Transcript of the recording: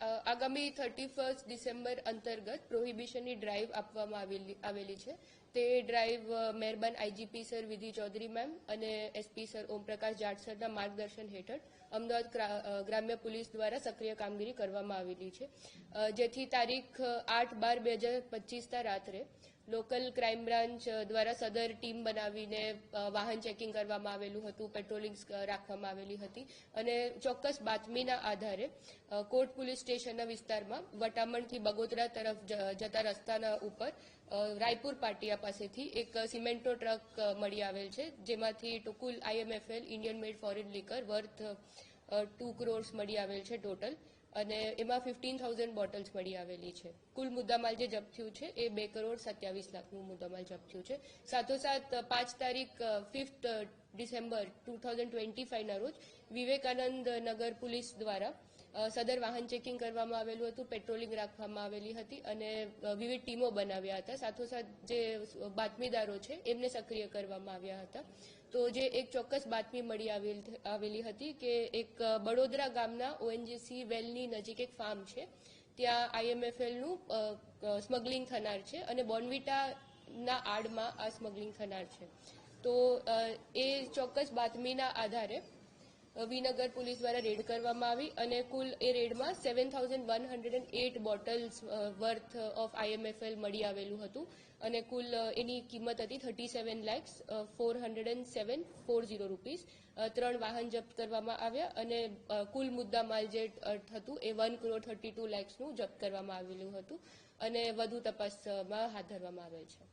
આગામી thirty first December અંતર્ગત પ્રોહિબિશનની drive આપવામાં આવેલી છે. તે ડ્રાઈવ મહેરબાન IGP sir Vidhi Chaudhary ma'am અને એસપી સર ઓમપ્રકાશ જાટ સરના માર્ગદર્શન હેઠળ અમદાવાદ ગ્રામ્ય પોલીસ દ્વારા સક્રિય કામગીરી કરવામાં આવેલી છે. જેથી તારીખ આઠ બાર બે હજાર પચીસના રાત્રે લોકલ ક્રાઇમ બ્રાન્ચ દ્વારા સદર ટીમ બનાવીને વાહન ચેકિંગ કરવામાં આવેલું હતું પેટ્રોલિંગ રાખવામાં આવેલી હતી અને ચોક્કસ બાતમીના આધારે કોટ પોલીસ સ્ટેશનના વિસ્તારમાં વટામણથી બગોદરા તરફ જતા રસ્તાના ઉપર રાયપુર પાટિયા પાસેથી એક સિમેન્ટનો ટ્રક મળી આવેલ છે, જેમાંથી ટુકુલ IMFL Indian made foreign liquor worth two crores મળી આવેલ છે ટોટલ, અને એમાં ફિફ્ટીન થાઉઝન્ડ બોટલ્સ મળી આવેલી છે. કુલ મુદ્દામાલ જે જપ્ત થયું છે એ બે કરોડ સત્યાવીસ લાખનું મુદ્દામાલ જપ્ત થયું છે. સાથોસાથ પાંચ તારીખ fifth December two thousand twenty ફાઇવના રોજ વિવેકાનંદ નગર પોલીસ દ્વારા સદર વાહન ચેકિંગ કરવામાં આવેલું હતું પેટ્રોલિંગ રાખવામાં આવેલી હતી અને વિવિધ ટીમો બનાવ્યા હતા. સાથોસાથ જે બાતમીદારો છે, એમને સક્રિય કરવામાં આવ્યા હતા. તો જે એક ચોક્કસ બાતમી મળી આવેલ હતી કે એક બડોદરા ગામના ઓએનજીસી વેલની નજીક એક ફાર્મ છે. ત્યાં આઈએમએફએલનું સ્મગલિંગ થનાર છે અને બોર્નવિટાના આડમાં આ સ્મગલિંગ થનાર છે. તો એ ચોક્કસ બાતમીના આધારે વિનગર પોલીસ દ્વારા રેડ કરવામાં આવી અને કુલ એ રેડમાં seven thousand one hundred and eight bottles worth of IMFL મળી આવેલું હતું અને કુલ એની કિંમત હતી thirty seven lakhs four hundred and seven four zero rupees ત્રણ વાહન જપ્ત કરવામાં આવ્યા અને કુલ મુદ્દા માલ જે હતું એ વન કરોડ થર્ટી ટુ લેક્સનું જપ્ત કરવામાં આવેલું હતું અને વધુ તપાસમાં હાથ ધરવામાં આવેલ છે.